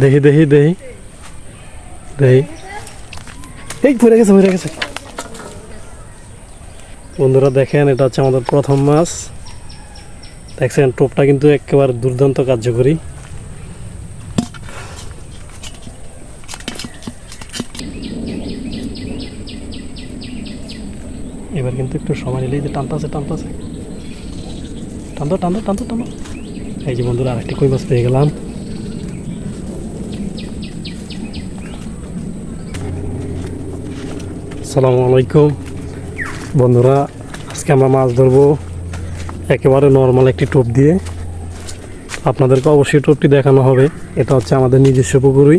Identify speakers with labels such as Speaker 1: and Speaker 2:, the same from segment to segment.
Speaker 1: দেখি দেখি দেখি। দেখি। এই, পড়ে গেছে পড়ে গেছে। বন্ধুরা দেখেন, এটা হচ্ছে আমাদের প্রথম মাছ। দেখছেন, টোপটা কিন্তু একেবারে দুর্দান্ত কার্যকরী। এবার কিন্তু একটু সময় নিলেই যে টানতাছে টানতাছে। টানতো টানতো টানতো টানো এই যে বন্ধুরা, আরেকটি কই মাছ পেয়ে গেলাম। আসসালামু আলাইকুম। বন্ধুরা, আজকে আমরা মাছ ধরবো একেবারে নর্মাল একটি টোপ দিয়ে। আপনাদেরকে অবশ্যই টোপটি দেখানো হবে। এটা হচ্ছে আমাদের নিজস্ব পুকুরই।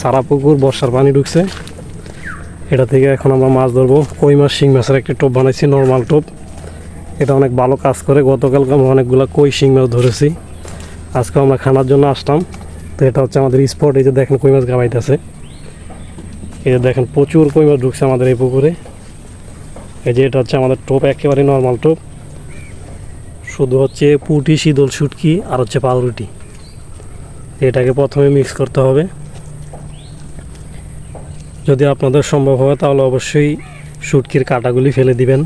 Speaker 1: সারা পুকুর বর্ষার পানি ঢুকছে। এটা থেকে এখন আমরা মাছ ধরবো। কই মাছ শিং মাছের একটি টোপ বানাইছি নর্মাল টোপ। এটা অনেক ভালো কাজ করে। গতকালকে আমরা অনেকগুলো কই শিং মাছ ধরেছি। আজকে আমরা খানার জন্য আসলাম তো এটা হচ্ছে আমাদের স্পট এই যে দেখেন কই মাছ গাবাইতেছে। এই যে দেখেন, প্রচুর কই ঢুকছে আমাদের এই পুকুরে। এই যে এটা হচ্ছে আমাদের টোপ, একেবারে নর্মাল টোপ। শুধু হচ্ছে পুটি, শীতল শুটকি আর হচ্ছে পাউরুটি। এটাকে প্রথমে মিক্স করতে হবে। যদি আপনাদের সম্ভব হয়, তাহলে অবশ্যই শুটকির কাঁটাগুলি ফেলে দিবেন।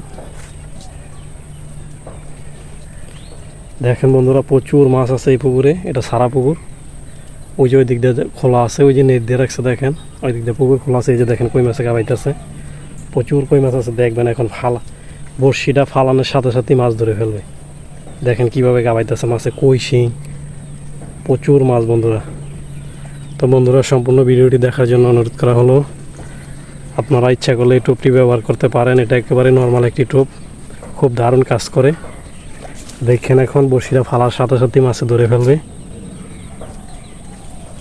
Speaker 1: দেখেন বন্ধুরা, প্রচুর মাছ আছে এই পুকুরে, এটা সারা পুকুর। ওই যে ওই দিক দিয়ে খোলা আছে, ওই যে নেট দিয়ে রাখছে দেখেন। ওই দিক দিয়ে পুকুর খোলা আছে, এই যে দেখেন কই মাছে গাবাইতেছে প্রচুর কই মাছ আছে, দেখবেন এখন ফালা, বড়শিটা ফালানোর সাথে সাথেই মাছ ধরে ফেলবে। দেখেন কীভাবে গাবাইতেছে মাছে, কই শিং। প্রচুর মাছ বন্ধুরা। তো বন্ধুরা, সম্পূর্ণ ভিডিওটি দেখার জন্য অনুরোধ করা হলো। আপনারা ইচ্ছা করলে এই টোপটি ব্যবহার করতে পারেন, এটা একেবারে নর্মাল একটি টোপ। খুব দারুণ কাজ করে। দেখেন এখন বসিরা ফালার সাথে সাথে মাছে ধরে ফেলবে।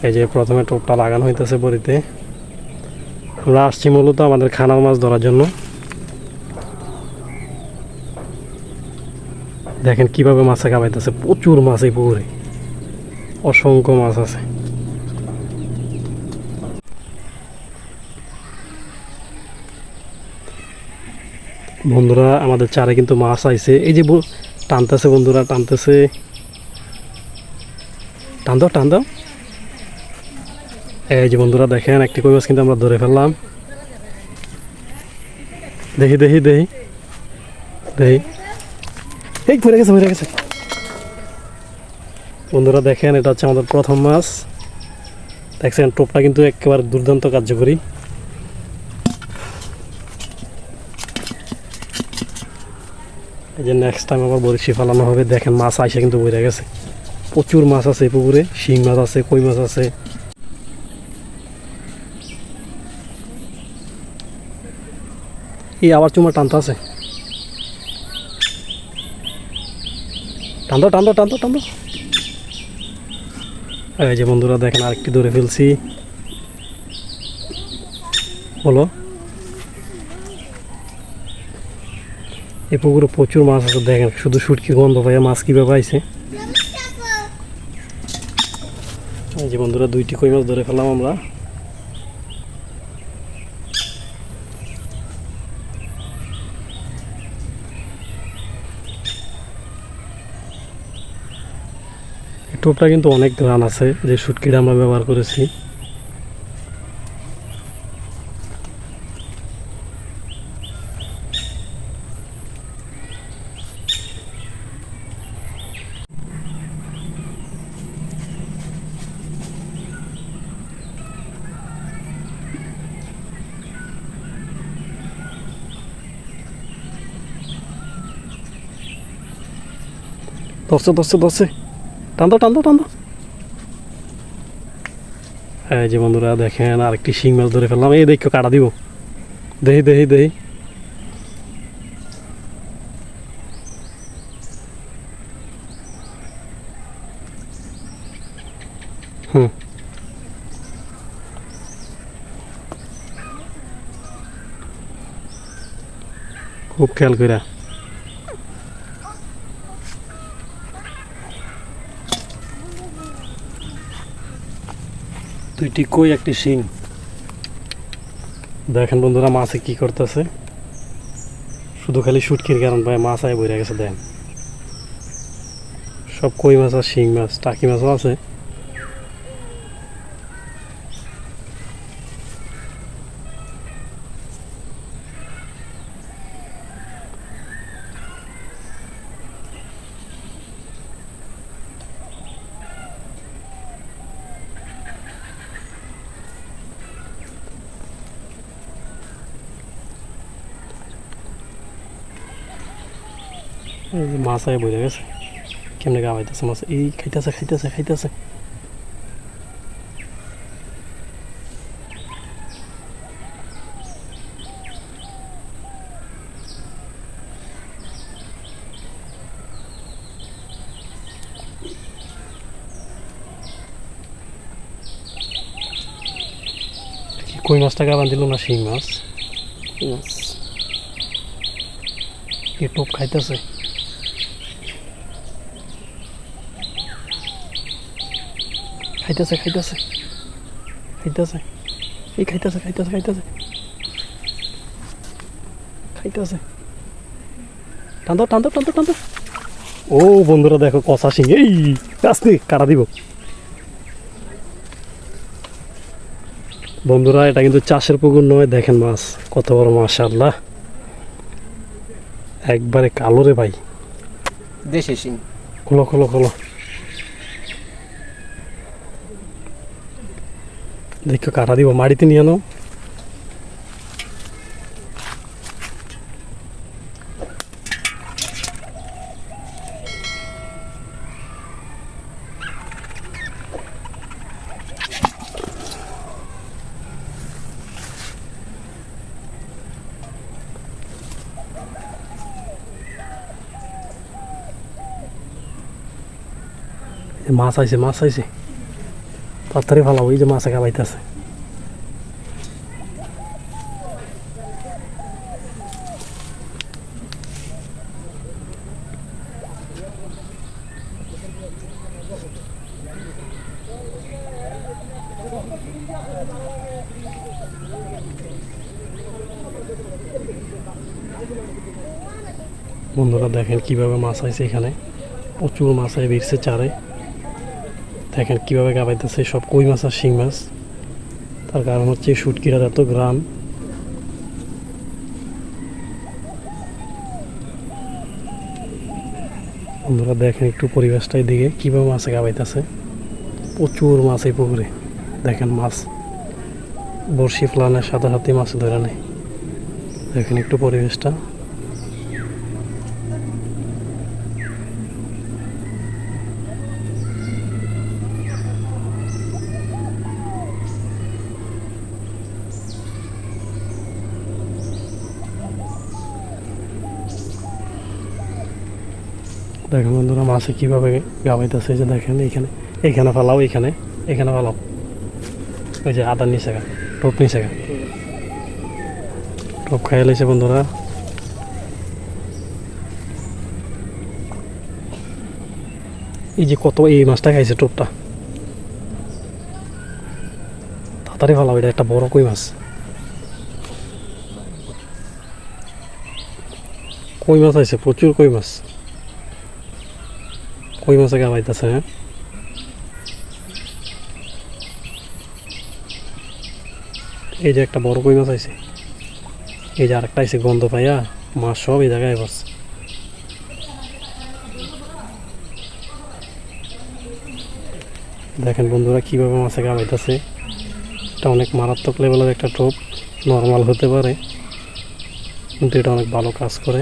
Speaker 1: এই যে প্রথমে টোপটা লাগানো হইতেছে বড়িতে। আমরা আসছি মূলত আমাদের খানার মাছ ধরার জন্য। দেখেন কীভাবে মাছে খাবাইতেছে প্রচুর মাছ এই পুকুরে। অসংখ্য মাছ আছে। বন্ধুরা, আমাদের চারে কিন্তু মাছ আইছে। এই যে টানতেছে বন্ধুরা, টানতেছে। টান দাও টান দাও। এই যে বন্ধুরা দেখেন, একটি কই মাছ কিন্তু আমরা ধরে ফেললাম। দেখি দেখি দেখি। দেখি। এই, পড়ে গেছে পড়ে গেছে। বন্ধুরা দেখেন, এটা হচ্ছে আমাদের প্রথম মাছ। দেখছেন, টোপটা কিন্তু একেবারে দুর্দান্ত কার্যকরী। এই যে নেক্সট টাইম আবার বড়শি ফালানো হবে, দেখেন মাছ আইসা কিন্তু বইরা গেছে। প্রচুর মাছ আছে পুকুরে, শিং মাছ আছে, কই মাছ আছে। এই আবার চুমা টানতে আছে। টান্দো টান্দো টান্দো টান্দো এই যে বন্ধুরা দেখেন আরেকটি ধরে ফেলছি। বলো। এই পুকুরে প্রচুর মাছ আছে, দেখেন শুধু শুটকি গন্ধ পাইয়া মাছ কীভাবে পাইছে। এই যে বন্ধুরা দুইটি কই মাছ ধরে ফেলাম আমরা। টোপটা কিন্তু অনেক রান আছে যে শুটকিটা আমরা ব্যবহার করেছি। ধরছে ধরছে ধরছে টান্দো টান্দো টান্দো এই যে বন্ধুরা, দেখেন আরেকটি শিং মাছ ধরে ফেললাম। এই দেখো, কাটা দিব। দেহি দেহি দেহি। হুম। খুব খেয়াল কইরা। দুইটি কই, একটি শিং। দেখেন বন্ধুরা, মাছে কি করতেছে। শুধু খালি শুটকির কারণ পায় মাছ আয় বইরা গেছে দেখেন সব কই মাছ আর শিং মাছ, টাকি মাছও আছে এই যে মাছ আয় বইরে গেছে কেমনে গা মাছ এই খাইতেছে খাইতেছে খাইতেছে। কি কই মাছটা গাবান দিল না শিং মাছ?
Speaker 2: মাছ?
Speaker 1: কি টোপ খাইতেছে। খাইতেছে খাইতেছে। খাইতেছে। এই খাইতেছে খাইতেছে খাইতেছে। খাইতেছে। টান্দো টান্দো টান্দো টান্দো ও বন্ধুরা দেখো কষা শিং এই আসতে কাটা দিব। বন্ধুরা এটা কিন্তু চাষের পুকুর নয়। দেখেন মাছ কত বড় মাশাআল্লাহ। একবারে কালো রে ভাই।
Speaker 2: দেশি শিং
Speaker 1: খোলো খোলো খোলো। देखो काटा दी वो मारी थी नहीं মাছ আইছে মাছ से তাড়াতাড়ি ভালো ওই যে মাছ একা বাইতেছে বন্ধুরা দেখেন কীভাবে মাছ আইছে এখানে। প্রচুর মাছ আই বেরছে চারে। দেখেন কীভাবে গাবাইতেছে সব কই মাছ আর শিং মাছ। তার কারণ হচ্ছে শুটকিরা এত গ্রাম। বন্ধুরা দেখেন একটু পরিবেশটাই দিকে কীভাবে মাছে গাবাইতেছে। প্রচুর মাছ এই পুকুরে। দেখেন মাছ। বড়শি ফ্লানের সাথে সাথে মাছ ধরে নেয়। দেখেন একটু পরিবেশটা। দেখেন বন্ধুরা, মাছে কীভাবে গাবাইতেছে যে দেখেন, এইখানে এইখানে ফালাও, এইখানে এখানে ফালাও। ওই যে আদার নিচে গা, টপ নিচে গা। টপ খাই লাইছে বন্ধুরা। এই যে কত, এই মাছটা খাইছে টোপটা। তাড়াতাড়ি ফালাও, এটা একটা বড় কই মাছ। কই মাছ আছে? প্রচুর কই মাছ। কই মাছে গাবাইতেছে হ্যাঁ এই যে একটা বড় কই মাছ আছে এই যে আরেকটা আছে গন্ধ পাইয়া মাছ সব এই জায়গায় বসছে দেখেন বন্ধুরা কীভাবে মাছে গাবাইতেছে এটা অনেক মারাত্মক লেভেলের একটা টোপ নর্মাল হতে পারে কিন্তু এটা অনেক ভালো কাজ করে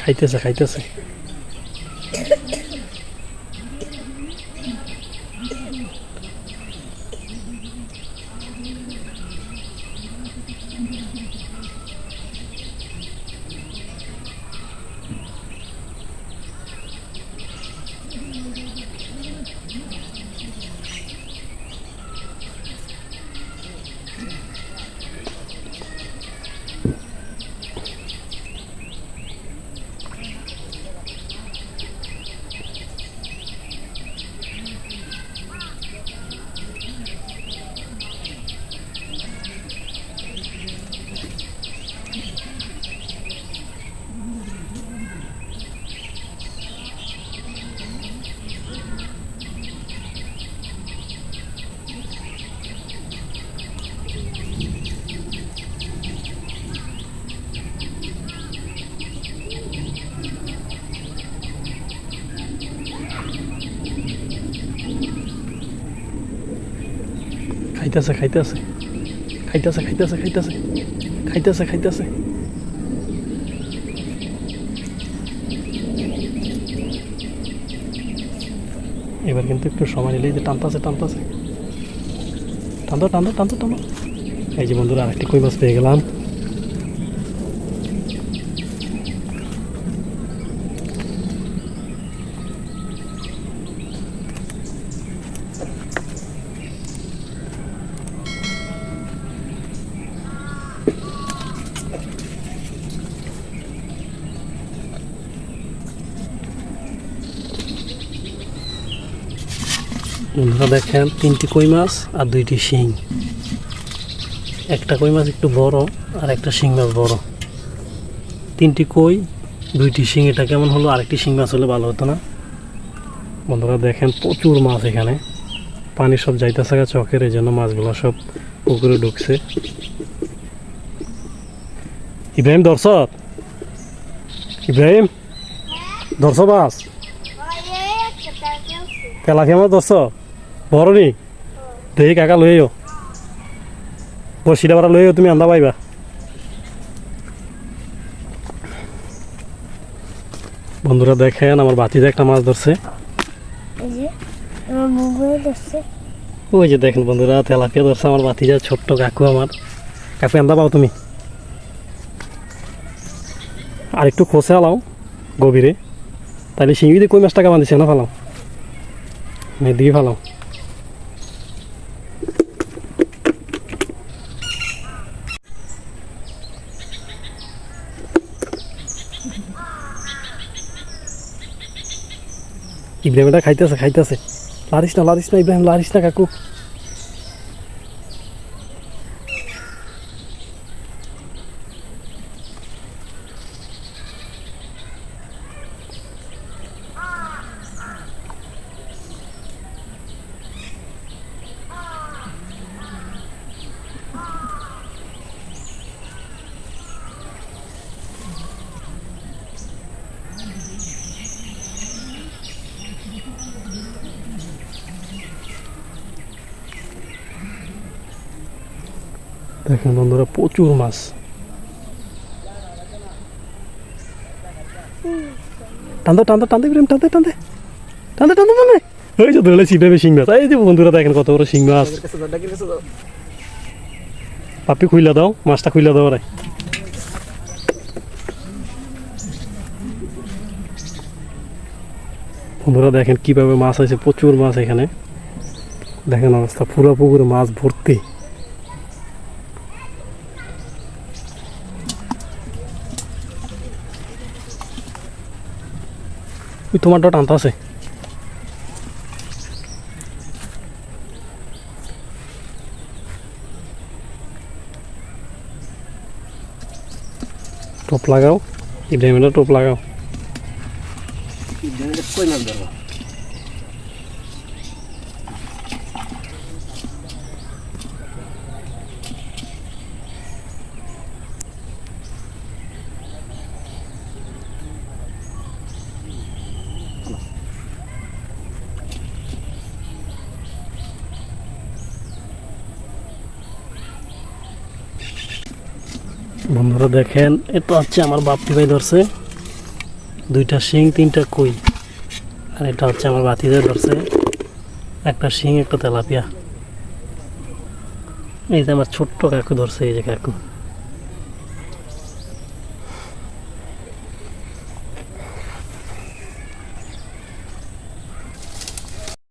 Speaker 1: খাইতেছে খাইতেছে। খাইতেছে খাইতেছে। খাইতেছে খাইতেছে খাইতেছে। খাইতেছে খাইতেছে। এবার কিন্তু একটু সময় নিলেই যে টানতাছে টানতাছে। টানতো টানতো টানতো টানো এই যে বন্ধুরা, আরেকটি কই মাছ পেয়ে গেলাম। বন্ধুরা দেখেন তিনটি কই মাছ আর দুইটি শিং। একটা কই মাছ একটু বড় আর একটা শিং মাছ বড়। তিনটি কই দুইটি শিং এটা কেমন হলো? আরেকটি শিং মাছ হলে ভালো হতো না। বন্ধুরা দেখেন প্রচুর মাছ এখানে। পানি সব যাইতেছে গা চকের এই জন্য মাছগুলো সব পুকুরে ঢুকছে। ইব্রাহিম দর্শক ইব্রাহিম দর্শ মাছ? কেলা কেমন দর্শ বড় নি দেখি কাকা লইও বসিটা বারা লইও তুমি আন্দা পাইবা। বন্ধুরা দেখেন আমার বাতিতে একটা মাছ ধরছে। ওই যে দেখেন বন্ধুরা তেলাপিয়া ধরছে আমার বাতিজা ছোট্ট কাকু আমার। কাকু আন্দা পাও তুমি? আর একটু খসে আলাও গভীরে। তাহলে শিঙি দিয়ে কই মাছটা কামান দিছে না ফালাও? এদিকে ফালাও। ইব্রাহিম খাইতেছে খাইতেছে। লারিস না লারিস না ইব্রাহিম লারিস না কাকু। দেখেন বন্ধুরা, প্রচুর মাছ। টানতে টানতে টানতে ইব্রাহিম টানতে টানতে। টানতে টানতে টানতে। ওই যে ধরে ছিপে শিং মাছ। এই যে বন্ধুরা দেখেন কত বড় শিং মাছ। পাপি খুইলা দাও, মাছটা খুইলা দাও রে বন্ধুরা দেখেন কীভাবে মাছ আছে প্রচুর মাছ এখানে। দেখেন অবস্থা পুরো পুকুরে মাছ ভর্তি। ওই তোমারটা টানতে আছে। টোপ লাগাও ইব্রাহিমের টোপ লাগাও।
Speaker 2: কই মাছ ধরবো
Speaker 1: বন্ধুরা দেখেন এটা হচ্ছে আমার বাপ্পি ভাই ধরছে। দুইটা শিং, তিনটা কই। আর এটা হচ্ছে আমার বাতি ভাই ধরছে। একটা শিং, একটা তেলাপিয়া। এই যে আমার ছোট্ট কাকু ধরছে, এই যে কাকু।